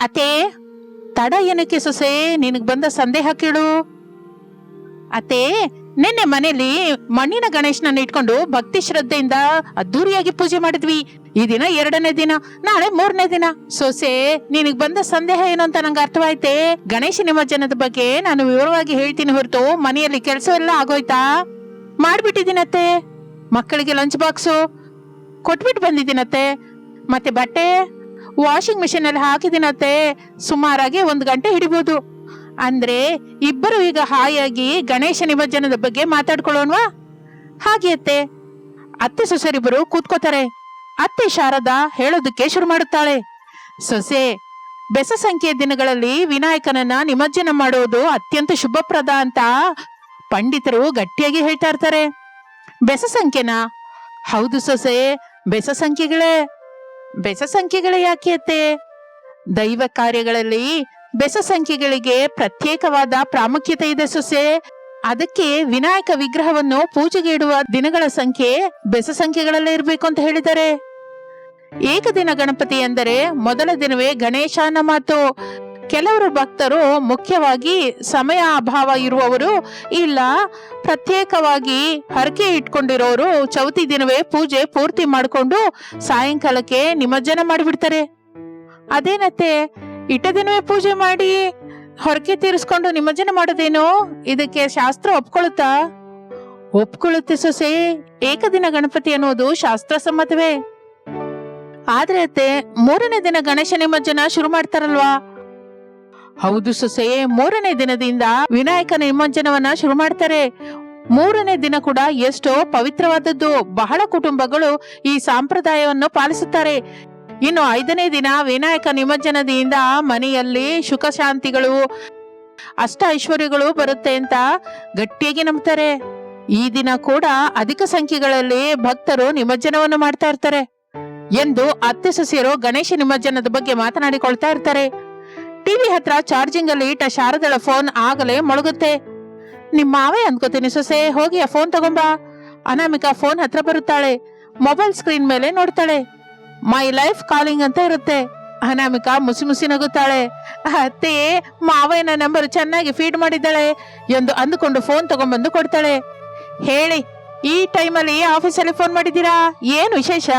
ಅತ್ತೆ ತಡ ಏನಕ್ಕೆ ಸೊಸೆ ನಿನಗ್ ಬಂದ ಸಂದೇಹ ಕೇಳು. ಅತ್ತೆ ನಿನ್ನೆ ಮನೆಯಲ್ಲಿ ಮಣ್ಣಿನ ಗಣೇಶನನ್ನ ಇಟ್ಕೊಂಡು ಭಕ್ತಿ ಶ್ರದ್ಧೆಯಿಂದ ಅದ್ದೂರಿಯಾಗಿ ಪೂಜೆ ಮಾಡಿದ್ವಿ. ಈ ದಿನ ಎರಡನೇ ದಿನ, ನಾಳೆ ಮೂರನೇ ದಿನ. ಸೊಸೆ, ನಿನಗ್ ಬಂದ ಸಂದೇಹ ಏನು ಅಂತ ನಂಗೆ ಅರ್ಥವಾಯ್ತೆ? ಗಣೇಶ ನಿಮಜ್ಜನದ ಬಗ್ಗೆ ನಾನು ವಿವರವಾಗಿ ಹೇಳ್ತೀನಿ ಹೊರತು ಮನೆಯಲ್ಲಿ ಕೆಲಸ ಎಲ್ಲ ಆಗೋಯ್ತಾ? ಮಾಡ್ಬಿಟ್ಟಿದ್ದೀನತ್ತೆ. ಮಕ್ಕಳಿಗೆ ಲಂಚ್ ಬಾಕ್ಸು. ಕೊಟ್ಬಿಟ್ಟು ಬಂದಿದ್ದೀನತ್ತೆ. ಮತ್ತೆ ಬಟ್ಟೆ? ವಾಷಿಂಗ್ ಮಿಷಿನ್ ಅಲ್ಲಿ ಹಾಕಿದಿನತ್ತೆ ಸುಮಾರಾಗಿ ಒಂದು ಗಂಟೆ ಹಿಡಿಬಹುದು ಅಂದ್ರೆ ಇಬ್ಬರು ಈಗ ಹಾಯಾಗಿ ಗಣೇಶ ನಿಮಜ್ಜನದ ಬಗ್ಗೆ ಮಾತಾಡ್ಕೊಳ್ಳೋಣವಾ? ಹಾಗೆ ಅತ್ತೆ. ಅತ್ತೆ ಸೊಸೆರಿಬ್ಬರು ಕೂತ್ಕೋತಾರೆ. ಅತ್ತೆ ಶಾರದಾ ಹೇಳೋದಕ್ಕೆ ಶುರು ಮಾಡುತ್ತಾಳೆ. ಸೊಸೆ, ಬೆಸ ಸಂಖ್ಯೆಯ ದಿನಗಳಲ್ಲಿ ವಿನಾಯಕನನ್ನ ನಿಮಜ್ಜನ ಮಾಡೋದು ಅತ್ಯಂತ ಶುಭಪ್ರದ ಅಂತ ಪಂಡಿತರು ಗಟ್ಟಿಯಾಗಿ ಹೇಳ್ತಾ ಇರ್ತಾರೆ. ಬೆಸ ಸಂಖ್ಯೆನಾ? ಹೌದು ಸೊಸೆ, ಬೆಸ ಸಂಖ್ಯೆಗಳೇ. ಬೆಸ ಸಂಖ್ಯೆಗಳೇ ಯಾಕೆ ಅತ್ತೆ? ದೈವ ಕಾರ್ಯಗಳಲ್ಲಿ ಬೆಸ ಸಂಖ್ಯೆಗಳಿಗೆ ಪ್ರತ್ಯೇಕವಾದ ಪ್ರಾಮುಖ್ಯತೆ ಇದೆ ಸೊಸೆ. ಅದಕ್ಕೆ ವಿನಾಯಕ ವಿಗ್ರಹವನ್ನು ಪೂಜೆಗೆ ಇಡುವ ದಿನಗಳ ಸಂಖ್ಯೆ ಬೆಸ ಸಂಖ್ಯೆಗಳಲ್ಲೇ ಇರಬೇಕು ಅಂತ ಹೇಳಿದ್ದಾರೆ. ಏಕದಿನ ಗಣಪತಿ ಎಂದರೆ ಮೊದಲ ದಿನವೇ ಗಣೇಶನ ಮಾತು. ಕೆಲವರು ಭಕ್ತರು ಮುಖ್ಯವಾಗಿ ಸಮಯ ಅಭಾವ ಇರುವವರು ಇಲ್ಲ, ಪ್ರತ್ಯೇಕವಾಗಿ ಹರಕೆ ಇಟ್ಕೊಂಡಿರೋರು ಚೌತಿ ದಿನವೇ ಪೂಜೆ ಪೂರ್ತಿ ಮಾಡಿಕೊಂಡು ಸಾಯಂಕಾಲಕ್ಕೆ ನಿಮಜ್ಜನ ಮಾಡಿಬಿಡ್ತಾರೆ. ಅದೇನತ್ತೆ ಇಟ್ಟ ದಿನವೇ ಪೂಜೆ ಮಾಡಿ ಹೊರಕೆ ತೀರಿಸ್ಕೊಂಡು ನಿಮಜ್ಜನ ಮಾಡೋದೇನು? ಇದಕ್ಕೆ ಶಾಸ್ತ್ರ ಒಪ್ಕೊಳ್ಳುತ್ತಾ? ಒಪ್ಕೊಳ್ಳುತ್ತೆ ಸೊಸೆ, ಏಕದಿನ ಗಣಪತಿ ಅನ್ನೋದು ಶಾಸ್ತ್ರ ಸಮ್ಮತವೇ. ಆದ್ರೆ ಅತ್ತೆ, ಮೂರನೇ ದಿನ ಗಣೇಶ ನಿಮಜ್ಜನ ಶುರು ಮಾಡ್ತಾರಲ್ವಾ? ಹೌದು ಸೊಸೆ, ಮೂರನೇ ದಿನದಿಂದ ವಿನಾಯಕ ನಿಮಜ್ಜನವನ್ನ ಶುರು ಮಾಡ್ತಾರೆ. ಮೂರನೇ ದಿನ ಕೂಡ ಎಷ್ಟೋ ಪವಿತ್ರವಾದದ್ದು, ಬಹಳ ಕುಟುಂಬಗಳು ಈ ಸಂಪ್ರದಾಯವನ್ನು ಪಾಲಿಸುತ್ತಾರೆ. ಇನ್ನು ಐದನೇ ದಿನ ವಿನಾಯಕ ನಿಮಜ್ಜನದಿಂದ ಮನೆಯಲ್ಲಿ ಸುಖ ಶಾಂತಿಗಳು, ಅಷ್ಟ ಐಶ್ವರ್ಯಗಳು ಬರುತ್ತೆ ಅಂತ ಗಟ್ಟಿಯಾಗಿ ನಂಬ್ತಾರೆ. ಈ ದಿನ ಕೂಡ ಅಧಿಕ ಸಂಖ್ಯೆಗಳಲ್ಲಿ ಭಕ್ತರು ನಿಮಜ್ಜನವನ್ನು ಮಾಡ್ತಾ ಇರ್ತಾರೆ. ಎಂದು ಅತ್ತೆ ಸೊಸೆಯರು ಗಣೇಶ ನಿಮಜ್ಜನದ ಬಗ್ಗೆ ಮಾತನಾಡಿಕೊಳ್ತಾ ಇರ್ತಾರೆ. ಟಿವಿ ಹತ್ರ ಚಾರ್ಜಿಂಗ್ ಅಲ್ಲಿ ಇಟ್ಟ ಶಾರದಳ ಫೋನ್ ಆಗಲೇ ಮೊಳಗುತ್ತೆ. ನಿಮ್ ಮಾವೇ ಅನ್ಕೋತೀನಿ ಸೊಸೆ, ಹೋಗಿ ಆ ಫೋನ್ ತಗೊಂಬಾ ಅನಾಮಿಕಾ ಫೋನ್ ಹತ್ರ ಬರುತ್ತಾಳೆ. ಮೊಬೈಲ್ ಸ್ಕ್ರೀನ್ ಮೇಲೆ ನೋಡ್ತಾಳೆ. ಮೈ ಲೈಫ್ ಕಾಲಿಂಗ್ ಅಂತ ಇರುತ್ತೆ. ಅನಾಮಿಕಾ ಮುಸಿ ಮುಸಿ ನಗುತ್ತಾಳೆ. ಅತ್ತೆ ಮಾವಯ್ಯನ ನಂಬರ್ ಚೆನ್ನಾಗಿ ಫೀಡ್ ಮಾಡಿದ್ದಾಳೆ. ಎಂದು ಅಂದುಕೊಂಡು ಫೋನ್ ತಗೊಂಡ್ಬಂದು ಕೊಡ್ತಾಳೆ. ಹೇಳಿ, ಈ ಟೈಮಲ್ಲಿ ಆಫೀಸಲ್ಲಿ ಫೋನ್ ಮಾಡಿದ್ದೀರಾ? ಏನು ವಿಶೇಷ?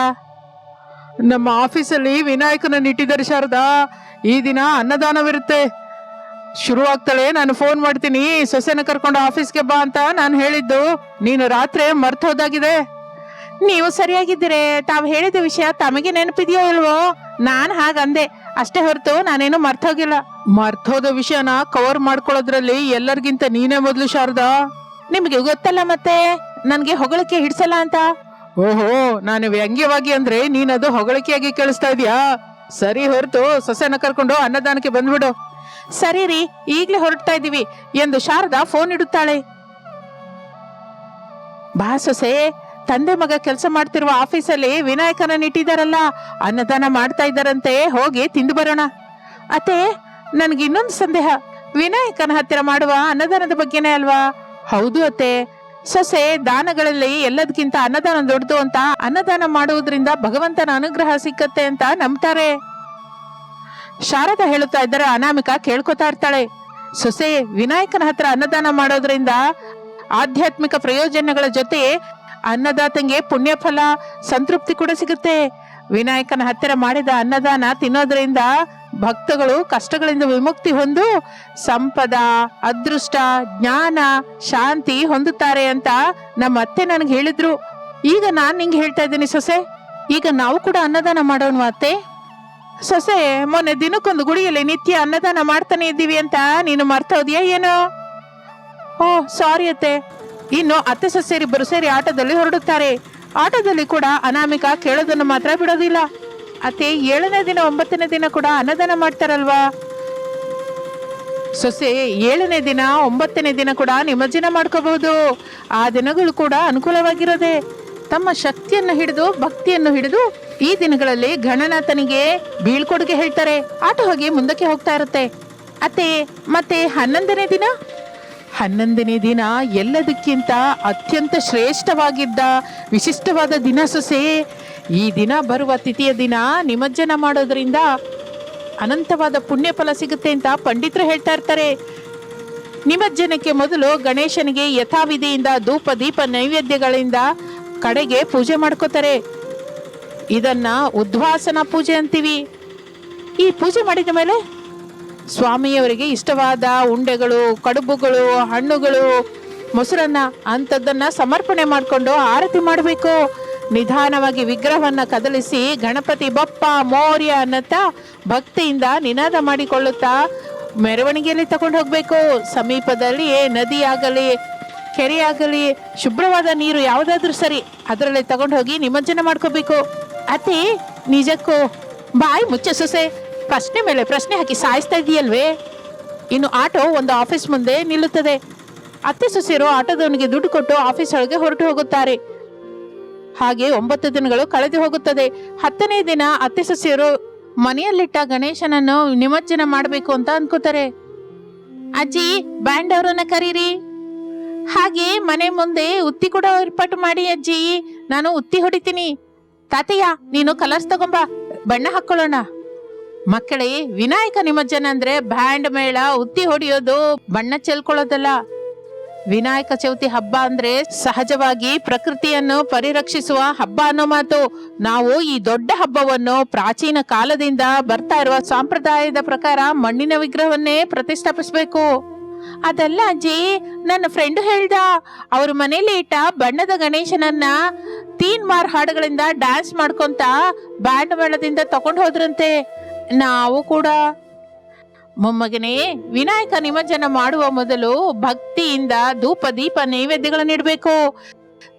ನಮ್ಮ ಆಫೀಸಲ್ಲಿ ವಿನಾಯಕನ ಇಟ್ಟಿದ್ದಾರೆ ಶಾರದಾ. ಈ ದಿನ ಅನ್ನದಾನವಿರುತ್ತೆ. ಶುರು ಆಗ್ತಾಳೆ ನಾನು ಫೋನ್ ಮಾಡ್ತೀನಿ ಸೊಸೆನ ಕರ್ಕೊಂಡು ಆಫೀಸ್ಗೆ ಬಾ ಅಂತ ನಾನು ಹೇಳಿದ್ದು. ನೀನು ರಾತ್ರಿ ಮರ್ತು ಹೋದಾಗಿದೆ. ನೀವು ಸರಿಯಾಗಿದ್ದೀರಿ ತಾವು ಹೇಳಿದ ವಿಷಯ ತಮಗೆ ನೆನಪಿದೆಯೋ ಇಲ್ವೋ? ನಾನ್ ಹಾಗಂದೆ. ಅಷ್ಟೇ ಹೊರತು ನಾನೇನು ಮರ್ತೋಗಿಲ್ಲ ಮರ್ತೋದ ವಿಷಯನ ಕವರ್ ಮಾಡ್ಕೊಳ್ಳೋದ್ರಲ್ಲಿ ಎಲ್ಲರಿಗಿಂತ ನೀನೇ ಮೊದಲು ಶಾರದಾ? ನಿಮಗೆ ಗೊತ್ತಲ್ಲ ಮತ್ತೆ? ನನಗೆ ಹೊಗಳಿಕೆ ಹಿಡ್ಸಲ್ಲ ಅಂತ? ಓಹೋ ನಾನು ವ್ಯಂಗ್ಯವಾಗಿ ಅಂದ್ರೆ ನೀನದು ಹೊಗಳಿಕೆಯಾಗಿ ಕೇಳಿಸ್ತಾ ಇದೀಯಾ? ಸರಿ ಹೊರತು ಸೊಸೆನ ಕರ್ಕೊಂಡು ಅನ್ನದಾನಕ್ಕೆ ಬಂದ್ಬಿಡು. ಸರಿ ರೀ, ಈಗ್ಲೇ ಹೊರಡ್ತಾ ಇದೀವಿ ಎಂದು ಶಾರದಾ ಫೋನ್ ಇಡುತ್ತಾಳೆ. ಬಾ ಸೊಸೆ, ತಂದೆ ಮಗ ಕೆಲಸ ಮಾಡ್ತಿರುವ ಆಫೀಸಲ್ಲಿ ವಿನಾಯಕನ ಇಟ್ಟಿದಾರಲ್ಲ ಅನ್ನದಾನ ಮಾಡ್ತಾ ಇದ್ದಾರಂತೆ, ಹೋಗಿ ತಿಂದು ಬರೋಣ. ಅತ್ತೆ, ನನ್ಗೆ ಇನ್ನೊಂದು ಸಂದೇಹ. ವಿನಾಯಕನ ಹತ್ತಿರ ಮಾಡುವ ಅನ್ನದಾನದ ಬಗ್ಗೆನೇ ಅಲ್ವಾ? ಹೌದು ಅತ್ತೆ ಸೊಸೆ, ದಾನಗಳಲ್ಲಿ ಎಲ್ಲದಕ್ಕಿಂತ ಅನ್ನದಾನ ದೊಡ್ಡದು ಅಂತ ಅನ್ನದಾನ ಮಾಡುವುದರಿಂದ ಭಗವಂತನ ಅನುಗ್ರಹ ಸಿಕ್ಕತ್ತೆ ಅಂತ ನಂಬ್ತಾರೆ. ಶಾರದಾ ಹೇಳುತ್ತಾ ಇದ್ದರೆ ಅನಾಮಿಕ ಕೇಳ್ಕೊತಾ ಇರ್ತಾಳೆ. ಸೊಸೆ, ವಿನಾಯಕನ ಹತ್ರ ಅನ್ನದಾನ ಮಾಡೋದ್ರಿಂದ ಆಧ್ಯಾತ್ಮಿಕ ಪ್ರಯೋಜನಗಳ ಜೊತೆ ಅನ್ನದಾತಂಗೆ ಪುಣ್ಯಫಲ, ಸಂತೃಪ್ತಿ ಕೂಡ ಸಿಗುತ್ತೆ. ವಿನಾಯಕನ ಹತ್ತಿರ ಮಾಡಿದ ಅನ್ನದಾನ ತಿನ್ನೋದ್ರಿಂದ ಭಕ್ತಗಳು ಕಷ್ಟಗಳಿಂದ ವಿಮುಕ್ತಿ ಹೊಂದು ಸಂಪದ, ಅದೃಷ್ಟ, ಜ್ಞಾನ, ಶಾಂತಿ ಹೊಂದುತ್ತಾರೆ ಅಂತ ನಮ್ಮ ಅತ್ತೆ ನನಗೆ ಹೇಳಿದ್ರು. ಈಗ ನಾನು ನಿಂಗೆ ಹೇಳ್ತಾ ಇದ್ದೀನಿ ಸೊಸೆ, ಈಗ ನಾವು ಕೂಡ ಅನ್ನದಾನ ಮಾಡೋಣ ಅತ್ತೆ. ಸೊಸೆ, ಮೊನ್ನೆ ದಿನಕ್ಕೊಂದು ಗುಡಿಯಲ್ಲಿ ನಿತ್ಯ ಅನ್ನದಾನ ಮಾಡ್ತಾನೆ ಇದ್ದೀವಿ ಅಂತ ನೀನು ಮರ್ತೋದ್ಯಾ ಏನೋ? ಓ ಸಾರಿ ಅತ್ತೆ. ಇನ್ನು ಅತ್ತೆ ಸೊಸೆಯರಿಬ್ಬರು ಸೇರಿ ಆಟದಲ್ಲಿ ಹೊರಡುತ್ತಾರೆ. ಆಟದಲ್ಲಿ ಕೂಡ ಅನಾಮಿಕ ಕೇಳೋದನ್ನು ಮಾತ್ರ ಬಿಡೋದಿಲ್ಲ. ಅತ್ತೆ ಏಳನೇ ದಿನ, ಒಂಬತ್ತನೇ ದಿನ ಕೂಡ ಅನ್ನದಾನ ಮಾಡ್ತಾರಲ್ವಾ? ಸೊಸೆ, ಏಳನೇ ದಿನ, ಒಂಬತ್ತನೇ ದಿನ ಕೂಡ ನಿಮಜ್ಜನ ಮಾಡ್ಕೋಬಹುದು. ಆ ದಿನಗಳು ಕೂಡ ಅನುಕೂಲವಾಗಿರೋದೆ. ತಮ್ಮ ಶಕ್ತಿಯನ್ನು ಹಿಡಿದು, ಭಕ್ತಿಯನ್ನು ಹಿಡಿದು ಈ ದಿನಗಳಲ್ಲಿ ಗಣನಾಥನಿಗೆ ಬೀಳ್ಕೊಡುಗೆ ಹೇಳ್ತಾರೆ. ಆಟ ಹೋಗಿ ಮುಂದಕ್ಕೆ ಹೋಗ್ತಾ ಇರುತ್ತೆ. ಅತ್ತೆ, ಮತ್ತೆ ಹನ್ನೊಂದನೇ ದಿನ? ಹನ್ನೊಂದನೇ ದಿನ ಎಲ್ಲದಕ್ಕಿಂತ ಅತ್ಯಂತ ಶ್ರೇಷ್ಠವಾಗಿದ್ದ ವಿಶಿಷ್ಟವಾದ ದಿನ ಸೊಸೆ. ಈ ದಿನ ಬರುವ ತಿಥಿಯ ದಿನ ನಿಮಜ್ಜನ ಮಾಡೋದ್ರಿಂದ ಅನಂತವಾದ ಪುಣ್ಯ ಫಲ ಸಿಗುತ್ತೆ ಅಂತ ಪಂಡಿತರು ಹೇಳ್ತಾ ಇರ್ತಾರೆ. ನಿಮಜ್ಜನಕ್ಕೆ ಮೊದಲು ಗಣೇಶನಿಗೆ ಯಥಾವಿಧಿಯಿಂದ ಧೂಪ, ದೀಪ, ನೈವೇದ್ಯಗಳಿಂದ ಕಡೆಗೆ ಪೂಜೆ ಮಾಡ್ಕೋತಾರೆ. ಇದನ್ನ ಉದ್ವಾಸನ ಪೂಜೆ ಅಂತೀವಿ. ಈ ಪೂಜೆ ಮಾಡಿದ ಮೇಲೆ ಸ್ವಾಮಿಯವರಿಗೆ ಇಷ್ಟವಾದ ಉಂಡೆಗಳು, ಕಡುಬುಗಳು, ಹಣ್ಣುಗಳು, ಮೊಸರನ್ನ ಅಂಥದ್ದನ್ನ ಸಮರ್ಪಣೆ ಮಾಡಿಕೊಂಡು ಆರತಿ ಮಾಡಬೇಕು. ನಿಧಾನವಾಗಿ ವಿಗ್ರಹವನ್ನ ಕದಲಿಸಿ ಗಣಪತಿ ಬಪ್ಪ, ಮೌರ್ಯ ಅನ್ನತ್ತ ಭಕ್ತಿಯಿಂದ ನಿನಾದ ಮಾಡಿಕೊಳ್ಳುತ್ತಾ ಮೆರವಣಿಗೆಯಲ್ಲಿ ತಗೊಂಡು ಹೋಗ್ಬೇಕು. ಸಮೀಪದಲ್ಲಿ ನದಿ ಆಗಲಿ ಕೆರೆ ಆಗಲಿ ಶುಭ್ರವಾದ ನೀರು ಯಾವುದಾದ್ರೂ ಸರಿ ಅದರಲ್ಲಿ ತಗೊಂಡು ಹೋಗಿ ನಿಮಜ್ಜನ ಮಾಡ್ಕೋಬೇಕು. ಅತಿ ನಿಜಕ್ಕೂ ಬಾಯಿ ಮುಚ್ಚ ಸೊಸೆ. ಪ್ರಶ್ನೆ ಮೇಲೆ ಪ್ರಶ್ನೆ ಹಾಕಿ ಸಾಯಿಸ್ತಾ ಇದೆಯಲ್ವೇ? ಇನ್ನು ಆಟೋ ಒಂದು ಆಫೀಸ್ ಮುಂದೆ ನಿಲ್ಲುತ್ತದೆ. ಅತ್ತೆ ಸೊಸೆಯರು ಆಟೋದವನಿಗೆ ದುಡ್ಡು ಕೊಟ್ಟು ಆಫೀಸ್ ಒಳಗೆ ಹೊರಟು ಹೋಗುತ್ತಾರೆ. ಹಾಗೆ ಒಂಬತ್ತು ದಿನಗಳು ಕಳೆದು ಹೋಗುತ್ತದೆ. ಹತ್ತನೇ ದಿನ ಅತ್ತೆ ಸೊಸೆಯರು ಮನೆಯಲ್ಲಿಟ್ಟ ಗಣೇಶನನ್ನು ನಿಮಜ್ಜನ ಮಾಡಬೇಕು ಅಂತ ಅನ್ಕೋತಾರೆ. ಅಜ್ಜಿ ಬ್ಯಾಂಡ್ ಅವರನ್ನ ಕರೀರಿ. ಹಾಗೆ ಮನೆ ಮುಂದೆ ಉತ್ತಿ ಕೂಡ ಏರ್ಪಾಟು ಮಾಡಿ ಅಜ್ಜಿ. ನಾನು ಉತ್ತಿ ಹೊಡಿತೀನಿ. ತಾತಯ್ಯ ನೀನು ಕಲರ್ಸ್ ತಗೊಂಬ. ಬಣ್ಣ ಹಾಕೊಳ್ಳೋಣ ಮಕ್ಕಳೇ, ವಿನಾಯಕ ನಿಮಜ್ಜನ ಅಂದ್ರೆ ಬ್ಯಾಂಡ್ ಮೇಳ ಉತ್ತಿ ಹೊಡಿಯೋದು, ಬಣ್ಣ ಚೆಲ್ಕೊಳ್ಳೋದಲ್ಲ. ವಿನಾಯಕ ಚೌತಿ ಹಬ್ಬ ಅಂದ್ರೆ ಸಹಜವಾಗಿ ಪ್ರಕೃತಿಯನ್ನು ಪರಿರಕ್ಷಿಸುವ ಹಬ್ಬ ಅನ್ನೋ ಮಾತು. ನಾವು ಈ ದೊಡ್ಡ ಹಬ್ಬವನ್ನು ಪ್ರಾಚೀನ ಕಾಲದಿಂದ ಬರ್ತಾ ಇರುವ ಸಂಪ್ರದಾಯದ ಪ್ರಕಾರ ಮಣ್ಣಿನ ವಿಗ್ರಹವನ್ನೇ ಪ್ರತಿಷ್ಠಾಪಿಸಬೇಕು. ಅದಲ್ಲ ಅಜ್ಜಿ, ನನ್ನ ಫ್ರೆಂಡ್ ಹೇಳ್ದ, ಅವ್ರ ಮನೇಲಿ ಇಟ್ಟ ಬಣ್ಣದ ಗಣೇಶನನ್ನ ತೀನ್ ಮಾರ್ ಹಾಡುಗಳಿಂದ ಡ್ಯಾನ್ಸ್ ಮಾಡ್ಕೊಂತ ಬ್ಯಾಂಡ್ ಮೇಳದಿಂದ ತಗೊಂಡು ಹೋದ್ರಂತೆ. ನಾವು ಕೂಡ ಮೊಮ್ಮಗನೇ, ವಿನಾಯಕ ನಿಮಜ್ಜನ ಮಾಡುವ ಮೊದಲು ಭಕ್ತಿಯಿಂದ ಧೂಪ, ದೀಪ ನೈವೇದ್ಯಗಳನ್ನು ಇಡಬೇಕು